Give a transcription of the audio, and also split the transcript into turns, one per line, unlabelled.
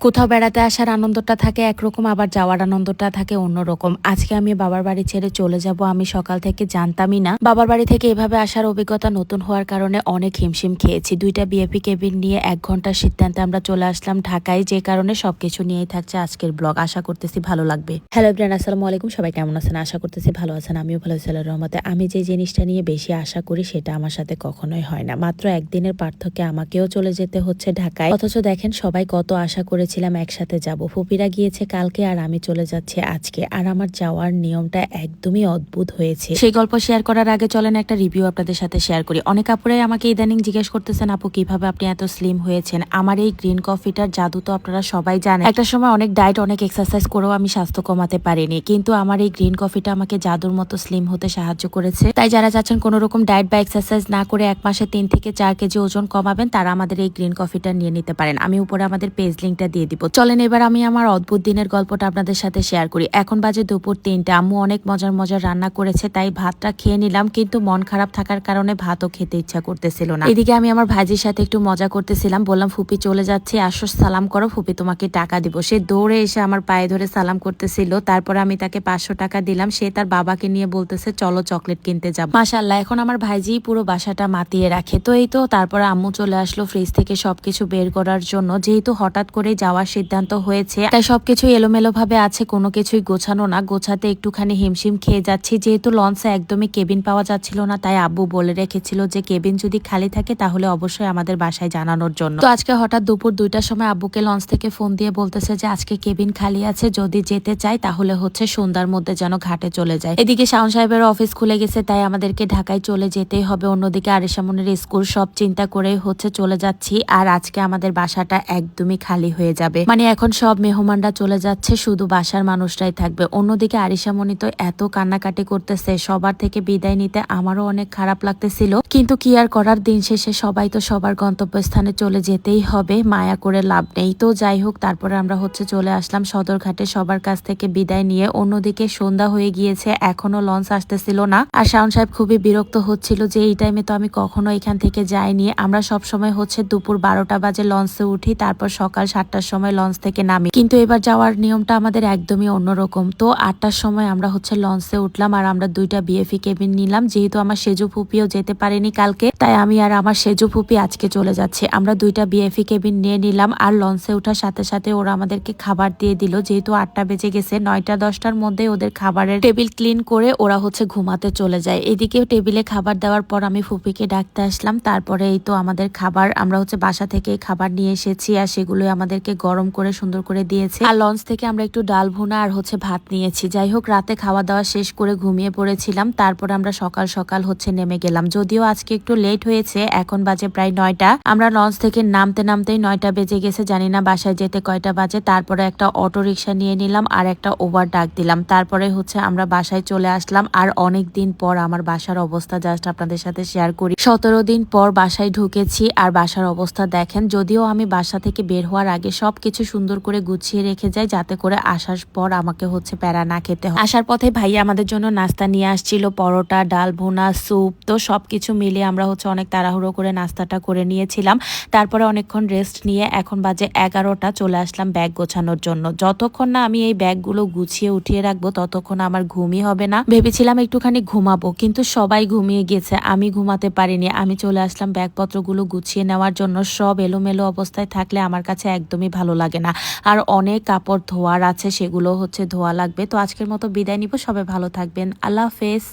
কোথাও বেড়াতে আসার আনন্দটা থাকে, একরকম আবার যাওয়ার আনন্দটা থাকে অন্যরকম। আজকে আমি বাবার বাড়ি ছেড়ে চলে যাব, আমি সকাল থেকে জানতামই না। বাবার বাড়ি থেকে এভাবে আসার অভিজ্ঞতা নতুন হওয়ার কারণে অনেক হিমশিম খেয়েছি। দুইটা বিএপি কেবিন নিয়ে এক ঘণ্টার সিদ্ধান্তে আমরা চলে আসলাম ঢাকায়, যে কারণে সবকিছু নিয়েই থাকছে আজকের ব্লগ। আশা করতেছি ভালো লাগবে। হ্যালো ব্রেন আসসালামু আলাইকুম। সবাই কেমন আছেন? আশা করতেছি ভালো আছেন। আমিও ভালো আছি রহমতে। আমি যে জিনিসটা নিয়ে বেশি আশা করি, সেটা আমার সাথে কখনোই হয় না। মাত্র একদিনের পার্থক্যে আমাকেও চলে যেতে হচ্ছে ঢাকায়। অথচ দেখেন সবাই কত আশা করেছিলাম একসাথে যাব। ফুপিরা গিয়েছে কালকে আর আমি চলে যাচ্ছি আজকে। আর আমার যাওয়ার নিয়মটা একদমই অদ্ভুত হয়েছে। সেই গল্প শেয়ার করার আগে চলেন একটা রিভিউ আপনাদের সাথে শেয়ার করি। অনেক আপুরাই আমাকে ইদানিং জিজ্ঞেস করতেছেন, আপু, কীভাবে আপনি এত স্লিম হয়েছেন? আমার এই গ্রিন কফিটার জাদু তো আপনারা সবাই জানেন। একটা সময় অনেক ডায়েট অনেক এক্সারসাইজ করেও আমি স্বাস্থ্য কমাতে পারিনি। কিন্তু আমার এই গ্রিন কফিটা আমাকে জাদুর মতো স্লিম হতে সাহায্য করেছে। তাই যারা চাচ্ছেন কোনো রকম ডায়েট বা এক্সারসাইজ না করে এক মাসে তিন থেকে চার কেজি ওজন কমাবেন, তারা আমাদের এই গ্রিন কফিটা নিয়ে নিতে পারেন। আমি উপরে আমাদের পেজ লিঙ্কটা দিয়ে দিব। চলেন, এবার আমি আমার অদ্ভুত দিনের গল্পটা আপনাদের সাথে শেয়ার করি। এখন বাজে দুপুর তিনটে। আম্মু অনেক মজার মজার রান্না করেছে, তাই ভাতটা খেয়ে নিলাম, কিন্তু মন খারাপ থাকার কারণে ভাতও খেতে ইচ্ছা করতেছিল না। এদিকে আমি আমার ভাজির সাথে একটু মজা করতেছিলাম, বললাম, ফুপি চলে যাচ্ছে, আসো, সালাম করো, ফুপি তোমাকে টাকা দিব। সে দৌড়ে এসে আমার পায়ে ধরে সালাম করতেছিল, তারপর আমি তাকে পাঁচশো টাকা দিলাম। সে তার বাবাকে নিয়ে বলতেছে, চলো, চকলেট কিনতে যাব। মাসাল্লাহ এখন আমার ভাইজি পুরো বাসাটা মাতিয়ে রাখে। তো এই তো, তারপর আম্মু চলে আসলো ফ্রিজ থেকে সবকিছু বের করার জন্য। যেহেতু হঠাৎ করে যাওয়ার সিদ্ধান্ত হয়েছে। তাই সবকিছু এলোমেলো ভাবে আছে, কোনো কিছুই গোছানো না। গোছাতে একটুখানি হিমশিম খেয়ে যাচ্ছি। যেহেতু লঞ্চে একদমই কেবিন পাওয়া যাচ্ছিল না, তাই আব্বু বলে রেখেছিল যে, কেবিন যদি খালি থাকে তাহলে অবশ্যই আমাদের বাসায় জানানোর জন্য। তো আজকে হঠাৎ দুপুর দুইটার সময় আব্বুকে লঞ্চ থেকে ফোন দিয়ে বলতেছে যে, আজকে কেবিন খালি আছে, যদি যেতে চাই তাহলে হচ্ছে সন্ধ্যার মধ্যে যেন ঘাটে চলে যায়। এদিকে শাওন সাহেবের অফিস খুলে গেছে, তাই আমাদেরকে ঢাকায় চলে যেতেই হবে। অন্যদিকে আরিসামনের স্কুল সব চিন্তা করে হচ্ছে চলে যাচ্ছি। আর আজকে আমাদের বাসাটা একদমই খালি হয়ে যাবে। মানে এখন সব মেহমানরা চলে যাচ্ছে, শুধু বাসার মানুষরাই থাকবে। অন্যদিকে আরিসামণি তো এত কান্নাকাটি করতেছে, সবার থেকে বিদায় নিতে আমারও অনেক খারাপ লাগতেছিল। কিন্তু কি আর করার, দিন শেষে সবাই তো সবার গন্তব্যস্থানে চলে যেতেই হবে, মায়া করে লাভ নেই। তো যাই হোক, তারপরে আমরা হচ্ছে চলে আসলাম সদরঘাটে সবার কাছ থেকে বিদায় নিয়ে। অন্যদিকে সন্ধ্যা হয়ে গিয়েছে, এখনও লঞ্চ আসতেছিল না। আর শাওন সাহেব খুবই বিরক্ত হচ্ছিল যে এই টাইমে তো আমি কখনো এখান থেকে যাইনি। আমরা সব সময় হচ্ছে দুপুর বারোটা বাজে লঞ্চে উঠি, তারপর সকাল সাতটার সময় লঞ্চ থেকে নামি। কিন্তু এবার যাওয়ার নিয়মটা আমাদের একদমই অন্যরকম। তো আটটার সময় আমরা হচ্ছে লঞ্চে উঠলাম আর আমরা দুইটা বিএফি কেবিন নিলাম। যেহেতু আমার সেজু ফুপিও যেতে পারেনি কালকে, তাই আমি আর আমার সেজু ফুপি আজকে চলে যাচ্ছে। আমরা দুইটা বিএফি কেবিন নিয়ে নিলাম আর লঞ্চে ওঠার সাথে সাথে ওরা আমাদেরকে খাবার দিয়ে দিল। যেহেতু আটটা বেজে গেছে, নয়টা দশটার মধ্যে ওদের খাবারের টেবিল ক্লিন করে ওরা হচ্ছে ঘুমাতে চলে যায়। এদিকেও টেবিলে খাবার দেওয়ার পর আমি ফুপিকে ডাকতে আসলাম। তারপরে এই তো আমাদের খাবার, আমরা হচ্ছে বাসা থেকে খাবার নিয়ে এসেছি আর সেগুলো আমাদেরকে গরম করে সুন্দর করে দিয়েছে। আর লঞ্চ থেকে আমরা একটু ডাল ভুনা আর হচ্ছে ভাত নিয়েছি। যাই হোক, রাতে খাওয়া দাওয়া শেষ করে ঘুমিয়ে পড়েছিলাম। তারপর আমরা সকাল সকাল হচ্ছে নেমে গেলাম। যদিও আজকে একটু লেট হয়েছে, এখন বাজে প্রায় নয়টা। আমরা লঞ্চ থেকে নামতে নামতেই নয়টা বেজে গেছে, জানি না বাসায় যেতে কয়টা বাজে। তারপরে একটা অটো রিক্সা নিয়ে নিলাম আর একটা ওভার ডাক দিলাম। তারপরে হচ্ছে আমরা বাসায় চলে আসলাম আর অনেক দিন পর আমার বাসার অবস্থা জাস্ট আপনাদের সাথে শেয়ার করি। সতেরো দিন পর বাসায় ঢুকেছি আর বাসার অবস্থা দেখেন, যদিও আমি বাসা থেকে বের হওয়ার আগে সবকিছু সুন্দর করে গুছিয়ে রেখে যায়, যাতে করে আসার পর আমাকে হচ্ছে প্যারা না খেতে হয়। আসার পথে ভাইয়া আমাদের জন্য নাস্তা নিয়ে আসছিল, পরোটা, ডাল, ভুনা, স্যুপ, তো সব কিছু মিলিয়ে আমরা হচ্ছে অনেক তাড়াহুড়ো করে নাস্তাটা করে নিয়েছিলাম। তারপরে অনেকক্ষণ রেস্ট নিয়ে এখন বাজে এগারোটা, চলে আসলাম ব্যাগ গোছানোর জন্য। যতক্ষণ না আমি এই ব্যাগগুলো গুছিয়ে উঠিয়ে রাখব, ততক্ষণ আমার ঘুমই হবে না। ভেবেছিলাম একটুখানি ঘুমাবো, কিন্তু সবাই ঘুমিয়ে গেছে আমি ঘুমাতে পারিনি। আমি চলে আসলাম ব্যাগপত্রগুলো গুছিয়ে নেওয়ার জন্য, সব এলোমেলো অবস্থায় থাকলে আমার কাছে একদমই ভালো লাগে না। আর অনেক কাপড় ধোয়ার আছে, সেগুলো হচ্ছে ধোয়া লাগবে। তো আজকের মতো বিদায় নিব। সবাই ভালো থাকবেন। আল্লাহ হাফেজ।